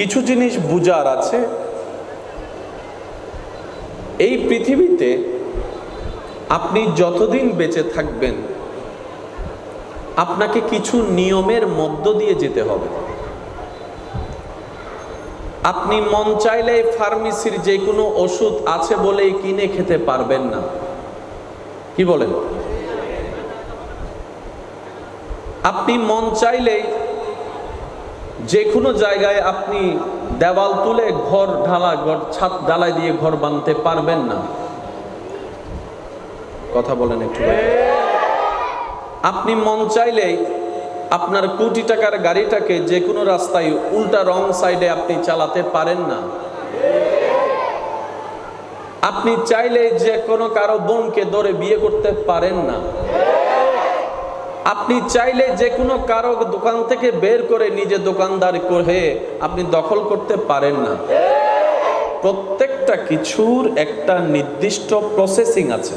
কিছু জিনিস বুজার আছে। এই পৃথিবীতে আপনি যতদিন বেঁচে থাকবেন, আপনাকে কিছু নিয়মের মধ্য দিয়ে যেতে হবে। আপনি মন চাইলে ফার্মেসির যে কোনো ওষুধ আছে বলেই কিনে খেতে পারবেন না। কি বলেন? আপনি মন চাইলেই যে কোনো জায়গায় আপনি দেওয়াল তুলে ঘর ঢালা, ঘর ছাদ ঢালাই দিয়ে ঘর বানতে পারবেন না। কথা বলেন একটু। আপনি মন চাইলেই আপনার কোটি টাকার গাড়িটাকে যে কোনো রাস্তায় উল্টা রং সাইডে আপনি চালাতে পারেন না। আপনি চাইলে যে কোনো কারও বোনকে ধরে বিয়ে করতে পারেন না। আপনি চাইলে যে কোনো কারও দোকান থেকে বের করে নিজে দোকানদার করে আপনি দখল করতে পারেন না। প্রত্যেকটা কিছুর একটা নির্দিষ্ট প্রসেসিং আছে।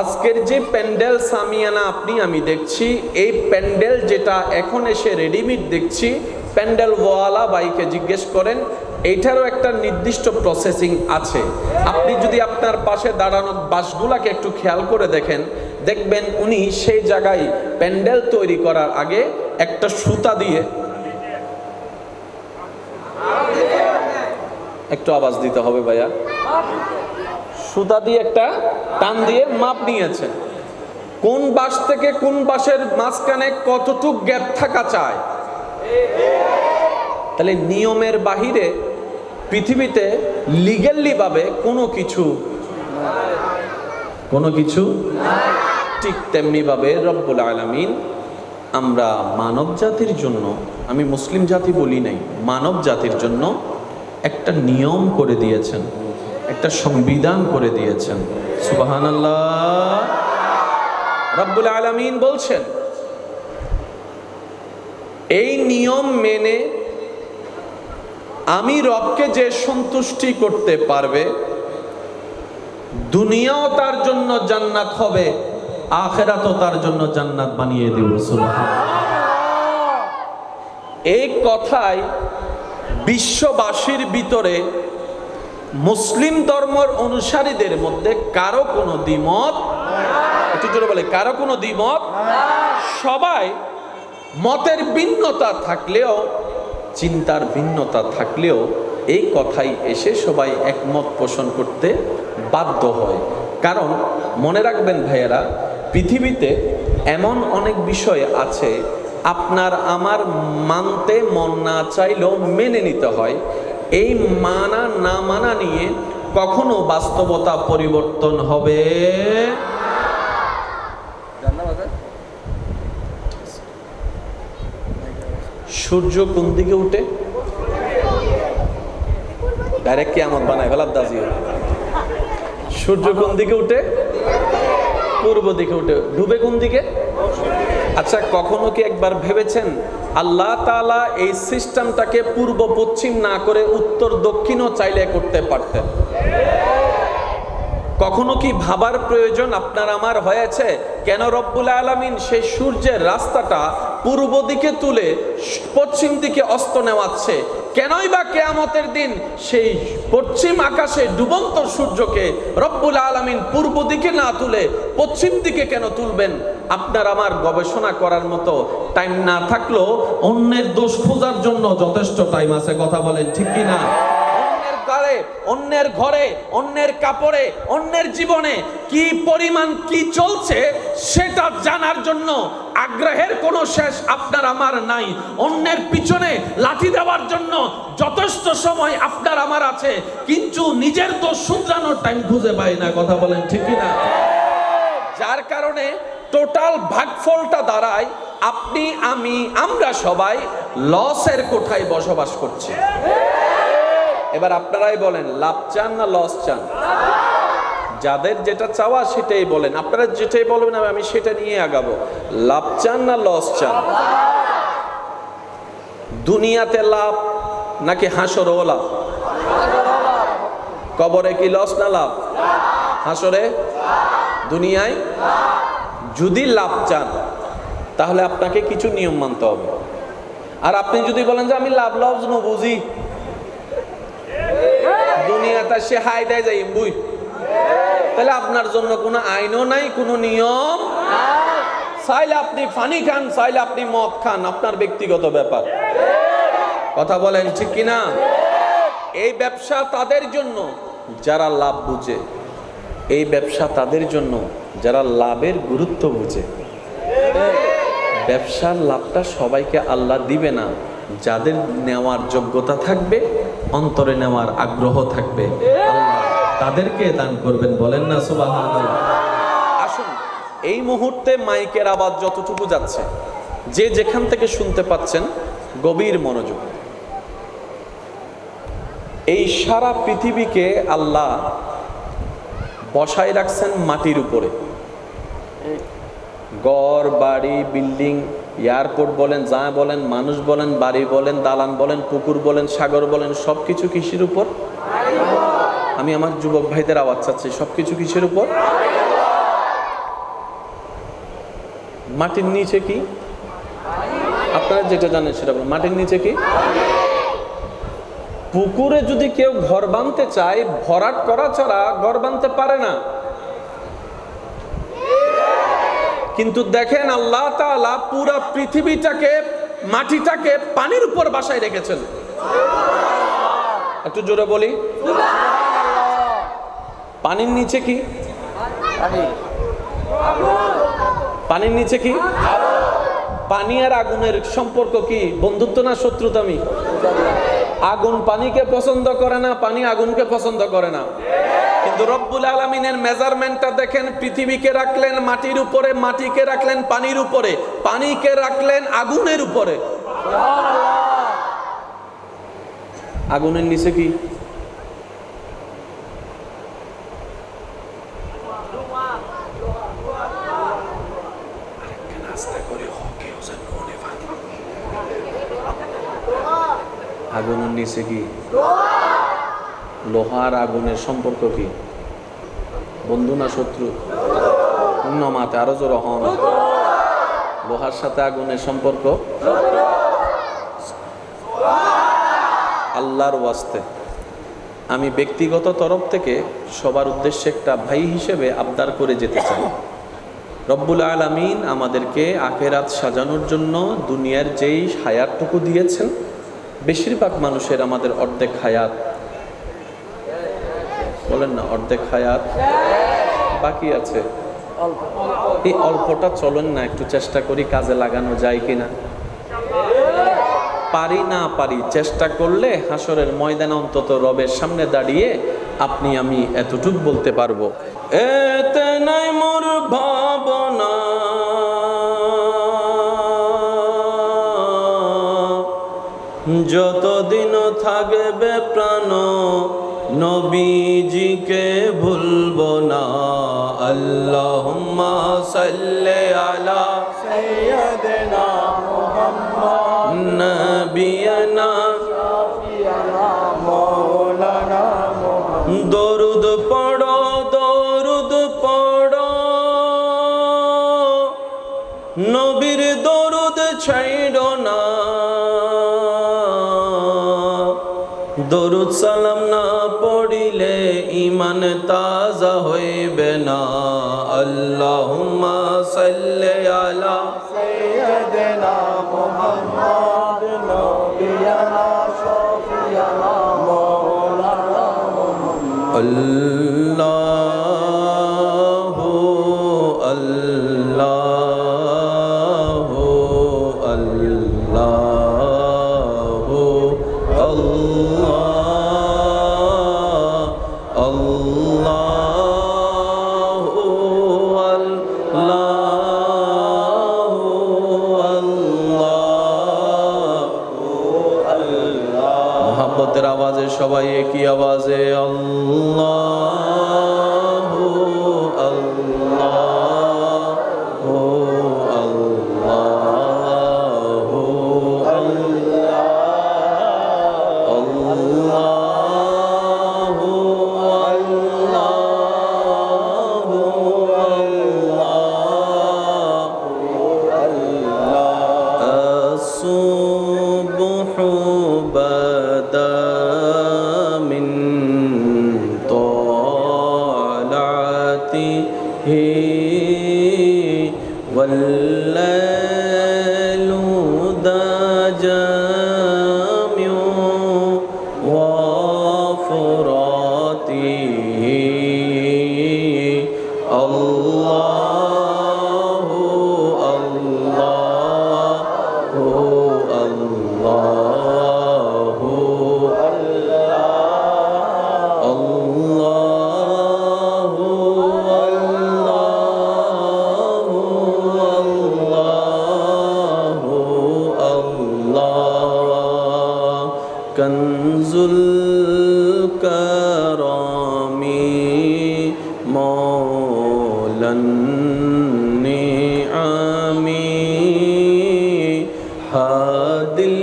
আজকের যে প্যান্ডেল সামিয়ানা আপনি, আমি দেখছি, এই প্যান্ডেল যেটা এখন এসে রেডিমেড দেখছি প্যান্ডেল ওয়ালা বাইকে জিজ্ঞেস করেন এইটারও একটা নির্দিষ্ট প্রসেসিং আছে। আপনি যদি আপনার পাশে দাঁড়ানো বাসগুলাকে একটু খেয়াল করে দেখেন, দেখবেন উনি সেই জায়গায় প্যান্ডেল তৈরি করার আগে একটা সুতা দিয়ে একটু আওয়াজ দিতে হবে ভাইয়া। সুতা দিয়ে একটা টান দিয়ে মাপ নিয়েছেন কোন বাস থেকে কোন বাসের মাঝখানে কতটুক গ্যাপ থাকা চায় তাহলে নিয়মের বাহিরে পৃথিবীতে লিগেলি ভাবে কোনো কিছু কোনো কিছু ঠিক তেমনি ভাবে রব্বুল আলামিন আমরা মানব জাতির জন্য, আমি মুসলিম জাতি বলি নাই, মানব জাতির জন্য একটা নিয়ম করে দিয়েছেন, একটা সংবিধান করে দিয়েছেন। সুবাহান আল্লাহ রব্বুল আলামিন বলছেন, এই নিয়ম মেনে আমি রবকে যে সন্তুষ্টি করতে পারবে, দুনিয়াও তার জন্য জান্নাত হবে, আখেরাতও তার জন্য জান্নাত বানিয়ে দেব এই কথাই বিশ্ববাসীর ভিতরে মুসলিম ধর্মের অনুসারীদের মধ্যে কারও কোনো দ্বিমত বলে, কারও কোনো দ্বিমত সবাই মতের ভিন্নতা থাকলেও চিন্তার ভিন্নতা থাকলেও এই কথাই এসে সবাই একমত পোষণ করতে বাধ্য হয়। কারণ মনে রাখবেন ভাইয়েরা, পৃথিবীতে এমন অনেক বিষয় আছে, আপনার আমার মানতে মন না চাইলেও মেনে নিতে হয়। এই মানা না মানা নিয়ে কখনো বাস্তবতা পরিবর্তন হবে সূর্য কোন দিকে উঠে? ডাইরেক্ট কি আমার বানায় ফেলার দাজি সূর্য কোন দিকে উঠে? পূর্ব দিকে উঠে। ডুবে কোন দিকে? আচ্ছা কখনো কি একবার ভেবেছেন আল্লাহ তাআলা এই সিস্টেমটাকে পূর্ব পশ্চিম না করে উত্তর দক্ষিণও চাইলে করতে পারতেন? কখনো কি ভাবার প্রয়োজন আপনার আমার হয়েছে? কেন রব্বুল আলমিন সেই সূর্যের রাস্তাটা পূর্ব দিকে তুলে পশ্চিম দিকে অস্ত নেওয়াচ্ছে? কেনই বা কেয়ামতের দিন সেই পশ্চিম আকাশে ডুবন্ত সূর্যকে রব্বুল আলমিন পূর্ব দিকে না তুলে পশ্চিম দিকে কেন তুলবেন? আপনার আমার গবেষণা করার মতো টাইম না থাকলেও অন্যের দোষ খোঁজার জন্য যথেষ্ট টাইম আছে। কথা বলেন ঠিক কি না ঘরে অন্যের ঘরে, অন্যের কাপড়ে, অন্যের জীবনে কি পরিমাণ কি চলছে সেটা জানার জন্য আগ্রহের কোনো শেষ আপনার আমার নাই। অন্যের পিছনে লাঠি দেওয়ার জন্য যথেষ্ট সময় আপনার আমার আছে, কিন্তু নিজের দোষ শুধরানোর টাইম খুঁজে পাই না, কথা বলেন ঠিক না যার কারণে টোটাল ভাগফলটা দাঁড়ায়, আপনি, আমি, আমরা সবাই লসের কোঠায় বসবাস করছি। এবার আপনারাই বলেন, লাভ চান না লস চান? যাদের যেটা চাওয়া সেটাই বলেন। আপনারা যেটাই বলবেন, আমি সেটা নিয়ে আগাবো। লাভ চান না লস চান? দুনিয়াতে লাভ নাকি হাসরও লাভ? কবরে কি লস না লাভ? হাসরে? দুনিয়ায়? যদি লাভ চান, তাহলে আপনাকে কিছু নিয়ম মানতে হবে। আর আপনি যদি বলেন যে, আমি লাভ লভস নো বুঝি সে হাই দেয় তাহলে আপনার জন্য কোনো আইনও নাই, কোনো নিয়ম চাইলে আপনি ফানি খান চাইলে আপনি মদ খান, আপনার ব্যক্তিগত ব্যাপার। কথা বলেন ঠিক কিনা? এই ব্যবসা তাদের জন্য, যারা লাভ বুঝে। এই ব্যবসা তাদের জন্য, যারা লাভের গুরুত্ব বুঝে। ব্যবসার লাভটা সবাইকে আল্লাহ দিবে না, যাদের নেওয়ার যোগ্যতা থাকবে অন্তরে নেওয়ার আগ্রহ থাকবে। তাদেরকে দান করবেন, বলেন না সুবহানাল্লাহ। আসুন, এই মুহূর্তে মাইকের আওয়াজ যতটুকু যাচ্ছে, যে যেখান থেকে শুনতে পাচ্ছেন, গভীর মনোযোগ। এই সারা পৃথিবীকে আল্লাহ বসায় রাখছেন মাটির উপরে। গড় বাড়ি, বিল্ডিং এয়ারপোর্ট বলেন, যা বলেন, মানুষ বলেন, বাড়ি বলেন, দালান বলেন, পুকুর বলেন, সাগর বলেন সব কিছু কৃষির উপর? আমি আমার যুবক ভাইদের আওয়াজ চাচ্ছি সব কিছু কিসের উপর? মাটির নিচে কি? আপনারা যেটা জানেন সেটা মাটির নিচে কি? পুকুরে যদি কেউ ঘর বাঁধতে চায়, ভরাট করা ছাড়া ঘর বাঁধতে পারে না। কিন্তু দেখেন আল্লাহ তালা পুরা পৃথিবীটাকে, মাটিটাকে পানির উপর বাসায় রেখেছেন। একটু জোরে বলি। পানির নিচে কি? পানির নিচে কি? পানি আর আগুনের সম্পর্ক কি? বন্ধুত্ব না শত্রুতামি? আগুন পানিকে পছন্দ করে না, পানি আগুনকে পছন্দ করে না। রব্বুল আলমিনের মেজারমেন্টটা দেখেন, পৃথিবীকে রাখলেন মাটির উপরে, মাটিকে রাখলেন পানির উপরে, পানিকে রাখলেন আগুনের উপরে। আগুনের নিচে কি? আগুনের নিচে কি? লোহার আগুনের সম্পর্ক কি? বন্ধু না শত্রু? নমাতে আরও জোর হন লোহার সাথে আগুনের সম্পর্ক? আল্লাহর ওয়াস্তে। আমি ব্যক্তিগত তরফ থেকে সবার উদ্দেশ্যে একটা ভাই হিসেবে আবদার করে যেতে চাই। রব্বুল আলমিন আমাদেরকে আখেরাত সাজানোর জন্য দুনিয়ার যেই হায়াতটুকু দিয়েছেন, বেশিরভাগ মানুষের আমাদের অর্ধেক হায়াত বলেন না, অর্ধেক হায়াত বাকি আছে। এই অল্পটা চলেন না, একটু চেষ্টা করি কাজে লাগানো যায় কিনা। পারি না পারি, চেষ্টা করলে হাসরের ময়দান অন্তত রবের সামনে দাঁড়িয়ে আপনি আমি এতটুক বলতে পারব। এতে নাই মোর ভাবনা। যতদিন থাকবে প্রাণ কে ভুলব না। আল্লাহ নবিয়ানা। দরুদ পড়ো দরুদ পড়ো। নবীর দরুদ ছাইড়ো না। দরুদ সালাম اللہم صلی علی سیدنا محمد نبینا شفینا مولانا محمد.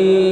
هاد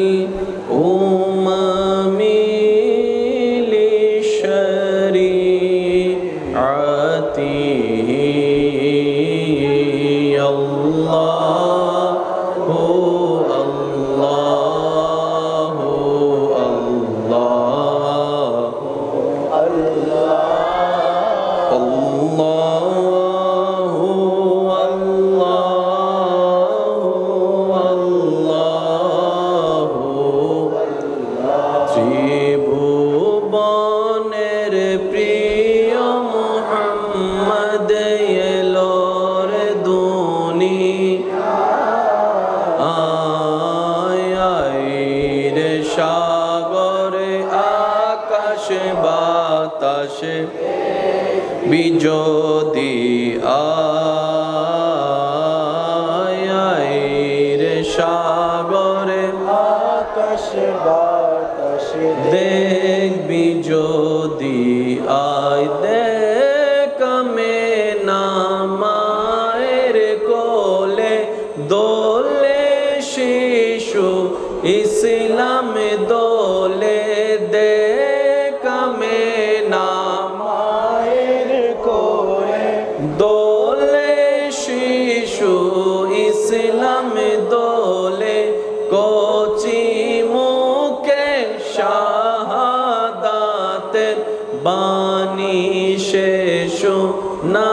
দেখবি যদি আয় দেখমে শাহাদাতের বাণী শেষ না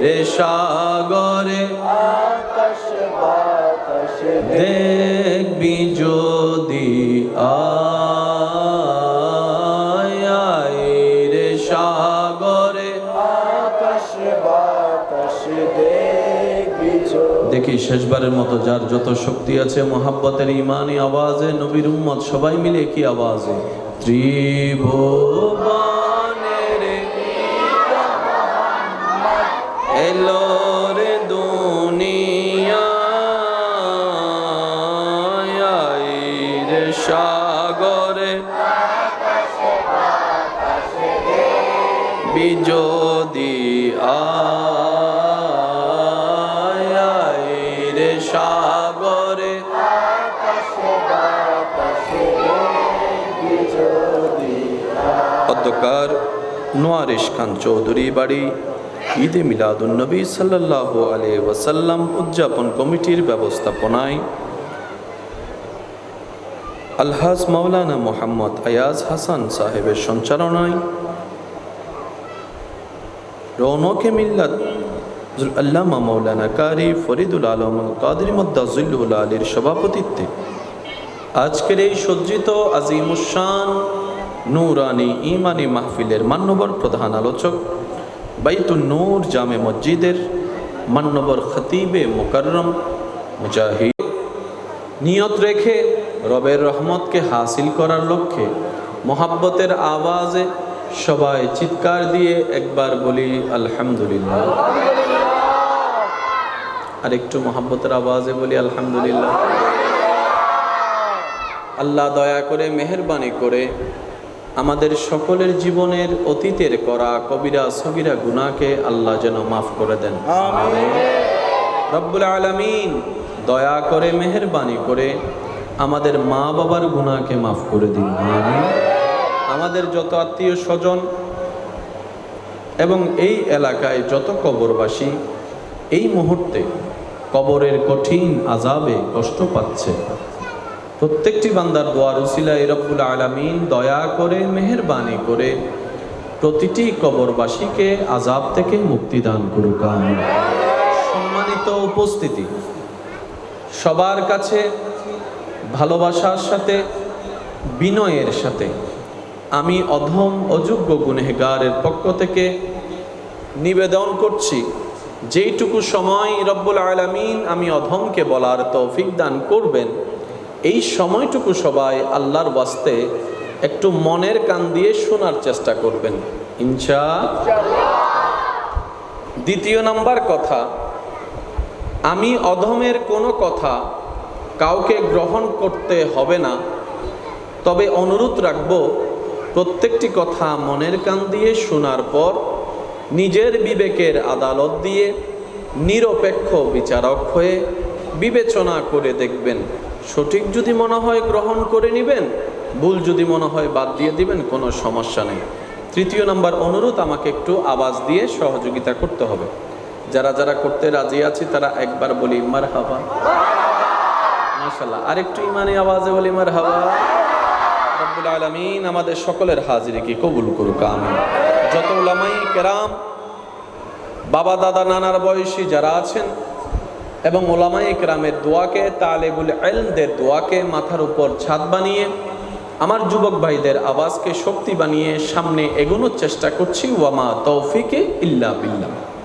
রে সাগরে দেখি শেষবারের মতো যার যত শক্তি আছে, মোহাব্বতের ইমানি আওয়াজে নবীর উম্মত সবাই মিলে কি আওয়াজে? ত্রিভুবনের অধ্যকার নোয়ারিশ খান চৌধুরী বাড়ি। ঈদে মিলাদুন্নবী সাল্লাহ আলী ওয়াসাল্লাম উদযাপন কমিটির ব্যবস্থাপনায়। আলহাজ মাওলানা মোহাম্মদ আয়াজ হাসান সাহেবের সঞ্চালনায়। রৌনকে মিল্লাত আল্লামা মৌলানা কারি ফরিদুল আলম কাদরি মদ্দাজুল্লুল আলীর সভাপতিত্বে। আজকের এই সজ্জিত আজিমুসান নূরানি ইমানি মাহফিলের মান্যবর প্রধান আলোচক, বাইতুন নূর জামে মসজিদের মান্যবর খতিবে মুকাররম মুজাহিদ। নিয়ত রেখে রবের রহমতকে হাসিল করার লক্ষ্যে মোহাব্বতের আওয়াজে সবাই চিৎকার দিয়ে একবার বলি, আলহামদুলিল্লাহ। আর একটু মোহাব্বতের আওয়াজে বলি, আলহামদুলিল্লাহ। আল্লাহ দয়া করে, মেহরবানি করে আমাদের সকলের জীবনের অতীতের করা কবিরা সগিরা গুনাহকে আল্লাহ যেন মাফ করে দেন। রব্বুল আলামিন দয়া করে মেহরবানি করে আমাদের মা বাবার গুনাহকে মাফ করে দিন। আমিন। আমাদের যত আত্মীয় স্বজন এবং এই এলাকায় যত কবরবাসী এই মুহূর্তে কবরের কঠিন আজাবে কষ্ট পাচ্ছে। প্রত্যেকটি বান্দার দোয়ার উসিলায় রব্বুল আলামিন দয়া করে, মেহেরবানি করে প্রতিটি কবরবাসীকে আজাব থেকে মুক্তি দান করুক সম্মানিত উপস্থিতি, সবার কাছে ভালোবাসার সাথে, বিনয়ের সাথে আমি অধম অযোগ্য গুনেগারের পক্ষ থেকে নিবেদন করছি, যেইটুকু সময় রব্বুল আলামিন আমি অধমকে বলার তৌফিক দান করবেন এই সময়টুকু সবাই আল্লাহর বাস্তে একটু মনের কান দিয়ে শোনার চেষ্টা করবেন। ইনশা দ্বিতীয় নাম্বার কথা, আমি অধমের কোনো কথা কাউকে গ্রহণ করতে হবে না, তবে অনুরোধ রাখব, প্রত্যেকটি কথা মনের কান দিয়ে শোনার পর নিজের বিবেকের আদালত দিয়ে নিরপেক্ষ বিচারক হয়ে বিবেচনা করে দেখবেন। সঠিক যদি মনে হয় গ্রহণ করে নেবেন, ভুল যদি মনে হয় বাদ দিয়ে দিবেন, কোনো সমস্যা নেই। তৃতীয় নাম্বার অনুরোধ, আমাকে একটু আওয়াজ দিয়ে সহযোগিতা করতে হবে। যারা যারা করতে রাজি আছি, তারা একবার বলি মার হাবা মাশাল্লাহ আরেকটু ইমানে আওয়াজে বলি মার হাবা রব্বুল আলমিন আমাদের সকলের হাজিরিকে কবুল করুক, আমিন। যত ওলামাই কেরাম, বাবা দাদা নানার বয়সী যারা আছেন এবং ওলামাই ইকরামের দোয়াকে, তালেবুল এলদের দোয়াকে মাথার উপর ছাদ বানিয়ে, আমার যুবক ভাইদের আওয়াজকে শক্তি বানিয়ে সামনে এগোনোর চেষ্টা করছি। ওয়ামা তৌফিকে ইল্লা বিল্লাহ।